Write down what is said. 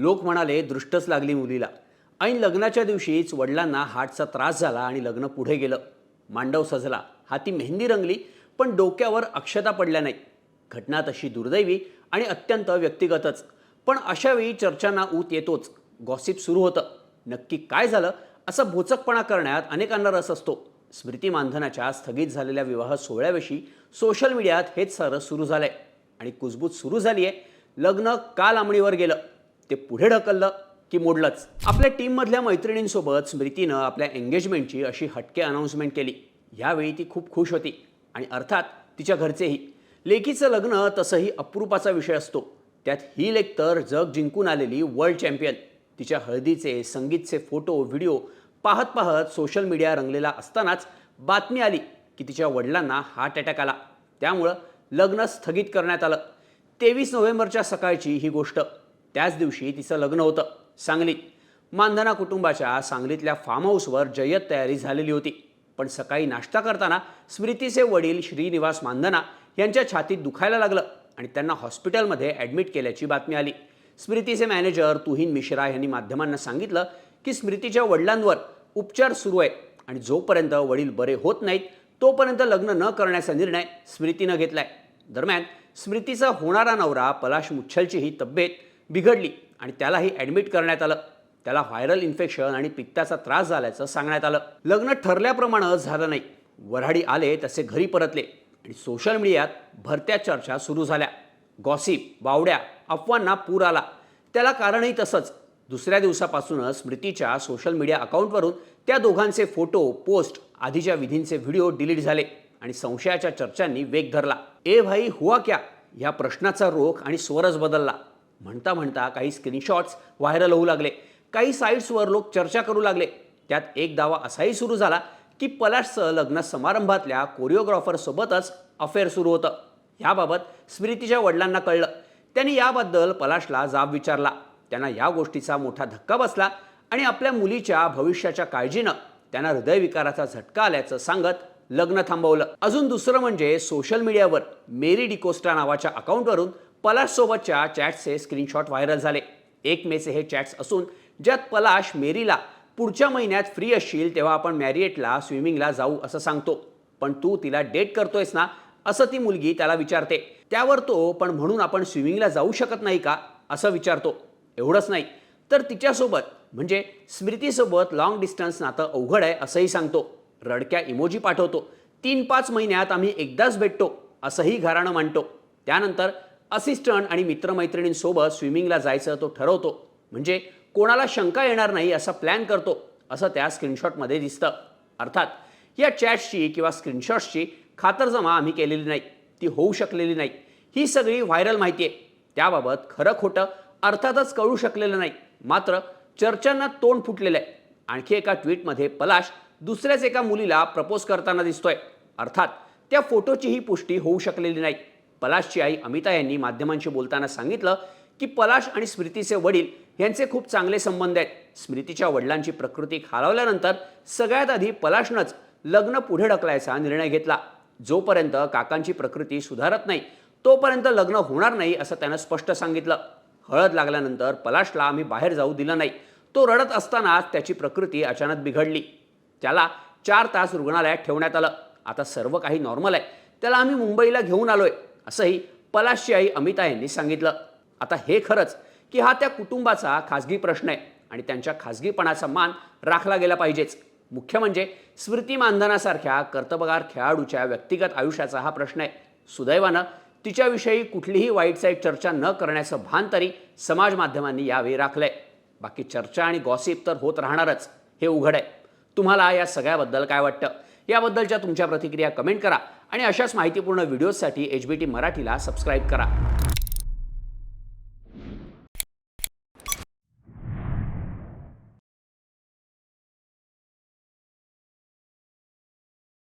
लोक म्हणाले दृष्टच लागली मुलीला. ऐन लग्नाच्या दिवशीच वडिलांना हार्टचा त्रास झाला आणि लग्न पुढे गेलं. मांडव सजला. हाती मेहंदी रंगली पण डोक्यावर अक्षता पडल्या नाही. घटना तशी दुर्दैवी आणि अत्यंत व्यक्तिगतच. पण अशावेळी चर्चांना ऊत येतोच. गॉसिप सुरू होतं. नक्की काय झालं असा भोचकपणा करण्यात अनेकांना रस असतो. स्मृती मानधनाच्या स्थगित झालेल्या विवाह सोहळ्याविषयी सोशल मीडियात हेच सारं सुरू झालंय. आणि कुजबूज सुरू झाली आहे लग्न का लांबणीवर गेलं. ते पुढे ढकललं की मोडलंच. आपल्या टीममधल्या मैत्रिणींसोबत स्मृतीनं आपल्या एंगेजमेंटची अशी हटके अनाऊन्समेंट केली. यावेळी ती खूप खुश होती. आणि अर्थात तिच्या घरचेही. लेकीचं लग्न तसंही अप्रूपाचा विषय असतो. त्यात ही लेक तर जग जिंकून आलेली वर्ल्ड चॅम्पियन तिच्या हळदीचे संगीतचे फोटो व्हिडिओ पाहत पाहत सोशल मीडिया रंगलेला असतानाच बातमी आली की तिच्या वडिलांना हार्ट अटॅक आला. त्यामुळं लग्न स्थगित करण्यात आलं. तेवीस नोव्हेंबरच्या सकाळची ही गोष्ट. त्याच दिवशी तिचं लग्न होतं सांगलीत. मानधना कुटुंबाच्या सांगलीतल्या फार्म हाऊसवर जय्यत तयारी झालेली होती. पण सकाळी नाश्ता करताना स्मृतीचे वडील श्रीनिवास मानधना यांच्या छातीत दुखायला लागलं आणि त्यांना हॉस्पिटलमध्ये ॲडमिट केल्याची बातमी आली. स्मृतीचे मॅनेजर तुहीन मिश्रा यांनी माध्यमांना सांगितलं की स्मृतीच्या वडिलांवर उपचार सुरू आहे आणि जोपर्यंत वडील बरे होत नाहीत तोपर्यंत लग्न न करण्याचा निर्णय स्मृतीनं घेतलाय. दरम्यान स्मृतीचा होणारा नवरा पलाश मुच्छलचीही तब्येत बिघडली आणि त्यालाही ॲडमिट करण्यात आलं. त्याला व्हायरल इन्फेक्शन आणि पित्ताचा त्रास झाल्याचं सांगण्यात आलं. लग्न ठरल्याप्रमाणे झालं नाही. वऱ्हाडी आले तसे घरी परतले आणि सोशल मीडियात भरत्या चर्चा सुरू झाल्या. गॉसिप बावड्या अफवांना पूर आला. त्याला कारणही तसंच. दुसऱ्या दिवसापासूनच स्मृतीच्या सोशल मीडिया अकाउंटवरून त्या दोघांचे फोटो पोस्ट आधीच्या विधींचे व्हिडिओ डिलीट झाले आणि संशयाच्या चर्चांनी वेग धरला. ए भाई हुआ क्या? या प्रश्नाचा रोख आणि स्वरच बदलला. म्हणता म्हणता काही स्क्रीनशॉट्स व्हायरल होऊ लागले. काही साईट्सवर लोक चर्चा करू लागले. त्यात एक दावा असाही सुरू झाला की पलाशचं लग्न समारंभातल्या कोरिओग्राफरसोबतच अफेअर सुरू होतं. याबाबत स्मृतीच्या वडिलांना कळलं. त्यांनी याबद्दल पलाशला जाब विचारला. त्यांना या गोष्टीचा मोठा धक्का बसला आणि आपल्या मुलीच्या भविष्याच्या काळजीनं त्यांना हृदयविकाराचा झटका आल्याचं सांगत लग्न थांबवलं. अजून दुसरं म्हणजे सोशल मीडियावर मेरी डिकोस्टा नावाच्या अकाउंटवरून पलाशसोबतच्या चॅट्सचे स्क्रीनशॉट व्हायरल झाले. एक मेचे हे चॅट्स असून ज्यात पलाश मेरीला पुढच्या महिन्यात फ्री असशील तेव्हा आपण मॅरिएटला स्विमिंगला जाऊ असं सांगतो. पण तू तिला डेट करतोयस ना असं ती मुलगी त्याला विचारते. त्यावर तो पण म्हणून आपण स्विमिंगला जाऊ शकत नाही का? असं विचारतो. एवढंच नाही. तर तिच्यासोबत म्हणजे स्मृतीसोबत लाँग डिस्टन्स नातं अवघड आहे असंही सांगतो. रडक्या इमोजी पाठवतो. तीन पाच महिन्यात आम्ही एकदाच भेटतो असंही घराणं मांडतो. त्यानंतर असिस्टंट आणि मित्रमैत्रिणींसोबत स्विमिंगला जायचं तो ठरवतो. म्हणजे कोणाला शंका येणार नाही असा प्लॅन करतो असं त्या स्क्रीनशॉटमध्ये दिसतं. अर्थात या चॅट्सची किंवा स्क्रीनशॉट्सची खातरजमा आम्ही केलेली नाही ती होऊ शकलेली नाही. ही सगळी व्हायरल माहिती आहे त्याबाबत खरं खोटं अर्थातच कळू शकलेलं नाही. मात्र चर्चांना तोंड फुटलेलं आहे आणखी एका ट्विटमध्ये पलाश दुसऱ्याच एका मुलीला प्रपोज करताना दिसतोय. अर्थात त्या फोटोचीही पुष्टी होऊ शकलेली नाही. पलाशची आई अमिता यांनी माध्यमांशी बोलताना सांगितलं की पलाश आणि स्मृतीचे वडील यांचे खूप चांगले संबंध आहेत. स्मृतीच्या वडिलांची प्रकृती खालावल्यानंतर सगळ्यात आधी पलाशनंच लग्न पुढे ढकलायचा निर्णय घेतला. जोपर्यंत काकांची प्रकृती सुधारत नाही तोपर्यंत लग्न होणार नाही असं त्यानं स्पष्ट सांगितलं. हळद लागल्यानंतर पलाशला आम्ही बाहेर जाऊ दिलं नाही. तो रडत असतानाच त्याची प्रकृती अचानक बिघडली. त्याला चार तास रुग्णालयात ठेवण्यात आलं. आता सर्व काही नॉर्मल आहे. त्याला आम्ही मुंबईला घेऊन आलोय. असंही पलाशची आई अमिता यांनी सांगितलं. आता हे खरंच की हा त्या कुटुंबाचा खाजगी प्रश्न आहे आणि त्यांच्या खाजगीपणाचा मान राखला गेला पाहिजेच. मुख्य म्हणजे स्मृती मानधनासारख्या कर्तबगार खेळाडूच्या व्यक्तिगत आयुष्याचा हा प्रश्न आहे. सुदैवानं तिच्याविषयी कुठलीही वाईट साईट चर्चा न करण्याचं भान तरी समाज माध्यमांनी यावेळी राखलंय. बाकी चर्चा आणि गॉसिप तर होत राहणारच. हे उघड आहे. तुम्हाला या सगळ्याबद्दल काय वाटतं? याबद्दलच्या तुमच्या प्रतिक्रिया कमेंट करा आणि अशाच माहितीपूर्ण व्हिडिओजसाठी एच बी टी मराठीला सबस्क्राईब करा.